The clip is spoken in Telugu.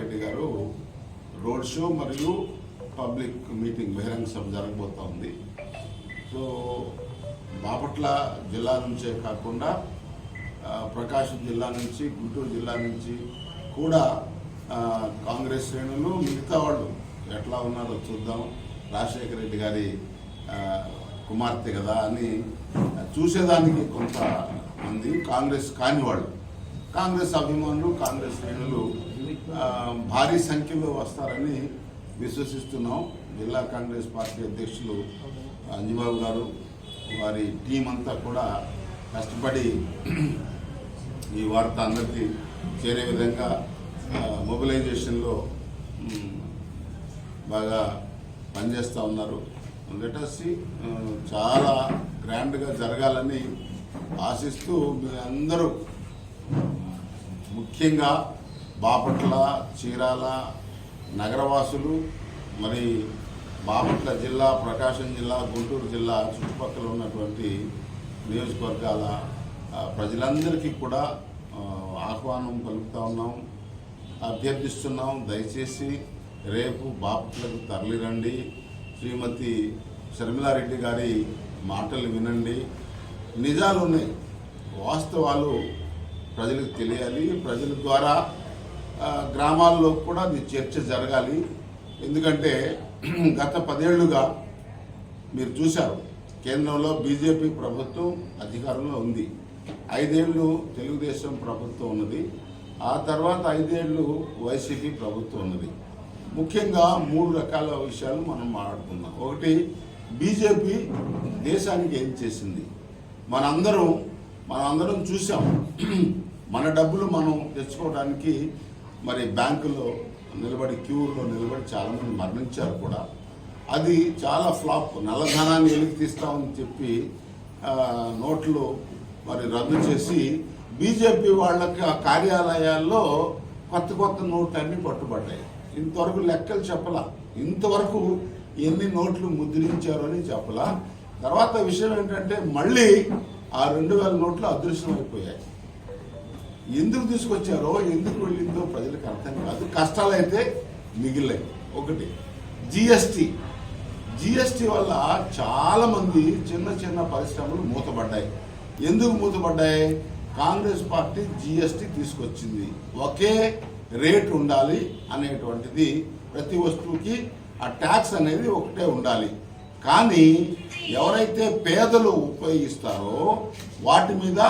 రెడ్డి గారు రోడ్ షో మరియు పబ్లిక్ మీటింగ్ బహిరంగ సభ జరగబోతా ఉంది. సో బాపట్ల జిల్లా నుంచే కాకుండా ప్రకాశం జిల్లా నుంచి గుంటూరు జిల్లా నుంచి కూడా కాంగ్రెస్ శ్రేణులు మిగతా వాళ్ళు ఎట్లా ఉన్నారో చూద్దాం. రాజశేఖర రెడ్డి గారి కుమార్తె కదా అని చూసేదానికి కొంత మంది కాంగ్రెస్ కాని వాళ్ళు కాంగ్రెస్ అభిమానులు కాంగ్రెస్ శ్రేణులు భారీ సంఖ్యలో వస్తారని విశ్వసిస్తున్నాం. జిల్లా కాంగ్రెస్ పార్టీ అధ్యక్షులు అంజబాబు గారు వారి టీం అంతా కూడా కష్టపడి ఈ వార్త అందరికీ చేరే విధంగా మొబిలైజేషన్లో బాగా పనిచేస్తూ ఉన్నారు. లెటర్సి చాలా గ్రాండ్గా జరగాలని ఆశిస్తూ మీ అందరూ ముఖ్యంగా బాపట్ల చీరాల నగరవాసులు మరి బాపట్ల జిల్లా ప్రకాశం జిల్లా గుంటూరు జిల్లా చుట్టుపక్కల ఉన్నటువంటి నియోజకవర్గాల ప్రజలందరికీ కూడా ఆహ్వానం పలుకుతా ఉన్నాం అభ్యర్థిస్తున్నాం. దయచేసి రేపు బాపట్లకు తరలిరండి. శ్రీమతి షర్మిలారెడ్డి గారి మాటలు వినండి. నిజాలు ఉన్నాయి వాస్తవాలు ప్రజలకు తెలియాలి ప్రజల ద్వారా గ్రామాల్లో కూడా అది చర్చ జరగాలి. ఎందుకంటే గత పదేళ్ళుగా మీరు చూశారు కేంద్రంలో బీజేపీ ప్రభుత్వం అధికారంలో ఉంది. ఐదేళ్ళు తెలుగుదేశం ప్రభుత్వం ఉన్నది. ఆ తర్వాత ఐదేళ్ళు వైసీపీ ప్రభుత్వం ఉన్నది. ముఖ్యంగా మూడు రకాల విషయాలు మనం మాట్లాడుకుందాం. ఒకటి బీజేపీ దేశానికి ఏం చేసింది? మనందరం మనం అందరం చూసాం మన డబ్బులు మనం తెచ్చుకోవడానికి మరి బ్యాంకులో నిలబడి క్యూలో నిలబడి చాలామంది మరణించారు కూడా. అది చాలా ఫ్లాప్. నల్లధనాన్ని వెలికి తీస్తామని చెప్పి నోట్లు మరి రద్దు చేసి బీజేపీ వాళ్ళకి ఆ కార్యాలయాల్లో కొత్త కొత్త నోట్లు పట్టుబడ్డాయి. ఇంతవరకు లెక్కలు చెప్పలా. ఇంతవరకు ఎన్ని నోట్లు ముద్రించారు అని చెప్పలా. తర్వాత విషయం ఏంటంటే మళ్ళీ ఆ రెండు వేల నోట్లు అదృశ్యమైపోయాయి. ఎందుకు తీసుకొచ్చారో ఎందుకు వెళ్ళిందో ప్రజలకు అర్థం కాదు. కష్టాలైతే మిగిలాయి. ఒకటి జిఎస్టి. జిఎస్టి వల్ల చాలా మంది చిన్న చిన్న పరిశ్రమలు మూతపడ్డాయి. ఎందుకు మూతపడ్డాయి? కాంగ్రెస్ పార్టీ జిఎస్టి తీసుకొచ్చింది. ఒకే రేట్ ఉండాలి అనేటువంటిది ప్రతి వస్తువుకి ఆ ట్యాక్స్ అనేది ఒకటే ఉండాలి. కానీ ఎవరైతే పేదలు ఉపయోగిస్తారో వాటి మీద